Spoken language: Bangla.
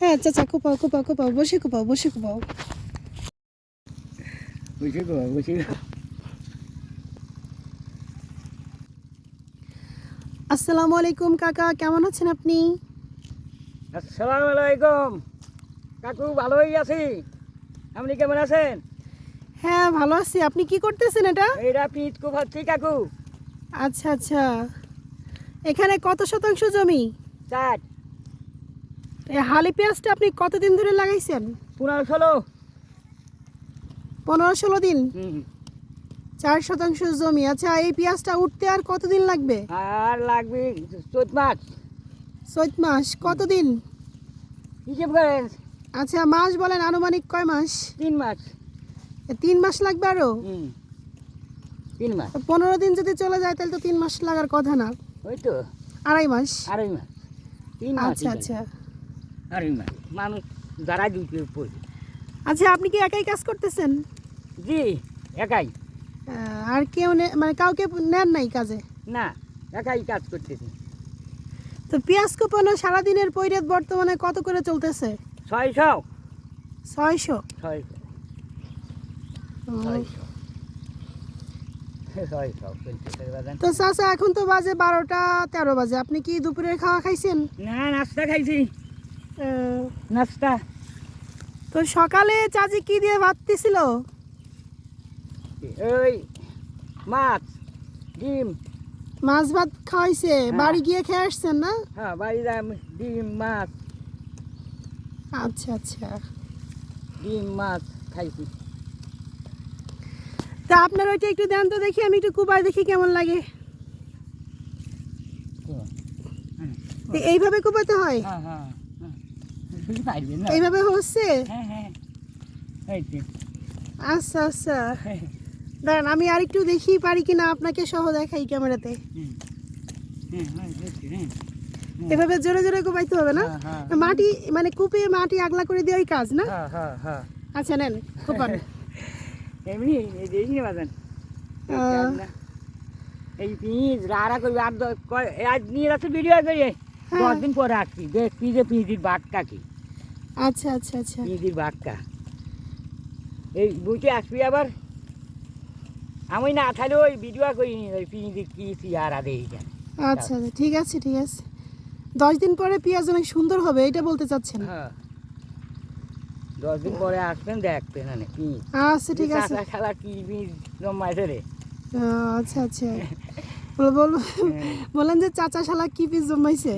হ্যাঁ চাচা কোপাও কোপাও কোপাও বসে কোপাও বসে কোপাও। গো বুঝে গো আসসালামু আলাইকুম কাকা কেমন আছেন আপনি? আসসালামু আলাইকুম। কাকু ভালোই আছি। আপনি কেমন আছেন? হ্যাঁ ভালো আছি। আপনি কি করতেছেন এটা? এইটা পিঠ কুফাচ্ছি কাকু। আচ্ছা আচ্ছা। এখানে কত শতাংশ জমি? চার। এই হালি পেঁয়াজটা আপনি কতদিন ধরে লাগাইছেন? পনেরো ষোলো। পনেরো ষোলো দিন? চার শতাংশ জমি। আচ্ছা এই পেঁয়াজটা উঠতে আর কতদিন লাগবে? আর লাগবে চোদ্দ মাস। চৈত মাস কতদিন? হিসেব করেন। আচ্ছা মাস বলেন আনুমানিক কয় মাস? তিন মাস। তিন মাস লাগবে আরও? তিন মাস। পনেরো দিন যদি চলে যায় তাহলে তো তিন মাস লাগার কথা না। ওই তো। আড়াই মাস। আড়াই মাস। আচ্ছা আচ্ছা। মাস মানুষ যারা দুটো পড়বে আচ্ছা আপনি কি একাই কাজ করতেছেন? জি একাই। আর কেউ মানে কাউকে নেন নাই কাজে? না একাই কাজ করতেছি। তো পেঁয়াজ কোপানো সারাদিনের পৈরাত বর্তমানে কত করে চলতেছে? ছয়শো। ছয়শো? ছয়শো। তো চাচা এখন তো বাজে বারোটা তেরো বাজে। আপনি কি দুপুরের খাওয়া খাইছেন? না নাস্তা খাইছি। নাস্তা। তো সকালে চাচি কি দিয়ে ভাত ওই মাছ ডিম। মাছ ভাত খাওয়াইছে বাড়ি গিয়ে খেয়ে আসছেন না? হ্যাঁ বাড়ি ডিম মাছ। আচ্ছা আচ্ছা। ডিম মাছ খাইছি। তা আপনার ওইটা একটু দেন তো দেখি আমি একটু কুবাই দেখি কেমন লাগে। এইভাবে কুবাতে হয়? হ্যাঁ হ্যাঁ হ্যাঁ। শুধু পারবেন না এইভাবে হচ্ছে? হ্যাঁ হ্যাঁ। আচ্ছা আচ্ছা। দাঁড়ান আমি আর একটু দেখি পারি কিনা আপনাকে সহ দেখাই ক্যামেরাতে। হ্যাঁ, হ্যাঁ, হ্যাঁ। এভাবে জোরে জোরে কুবাইতে হবে না? হ্যাঁ, হ্যাঁ। মাটি মানে কুপিয়ে মাটি আগলা করে দেওয়াই কাজ না? হ্যাঁ, হ্যাঁ, হ্যাঁ। আচ্ছা নেন কুপান এমনি এই বাজান। এই পিঁচ রাড়া করবি আর আজ নিয়ে যাচ্ছে ভিডিও করে হ্যাঁ। দশ দিন পরে আসছি। দেখবি যে পিঁচির বাটকা কি। আচ্ছা আচ্ছা আচ্ছা। পিঁচির বাটকা এই বুঝে আসবি আবার? আমি না থাকলে ওই ভিডিও করিনি ওই পিঁচির কি দেই আচ্ছা আচ্ছা ঠিক আছে ঠিক আছে। দশ দিন পরে পেঁয়াজ অনেক সুন্দর হবে এটা বলতে চাচ্ছেন? হ্যাঁ। দশ দিন পরে আসবেন দেখবেন না পিঁচ আচ্ছা ঠিক আছে। খেলা কি পিঁচ জমাইছে রে। আচ্ছা আচ্ছা। বল- বল- বলেন যে চাচা শালা কি পিস জমাইছে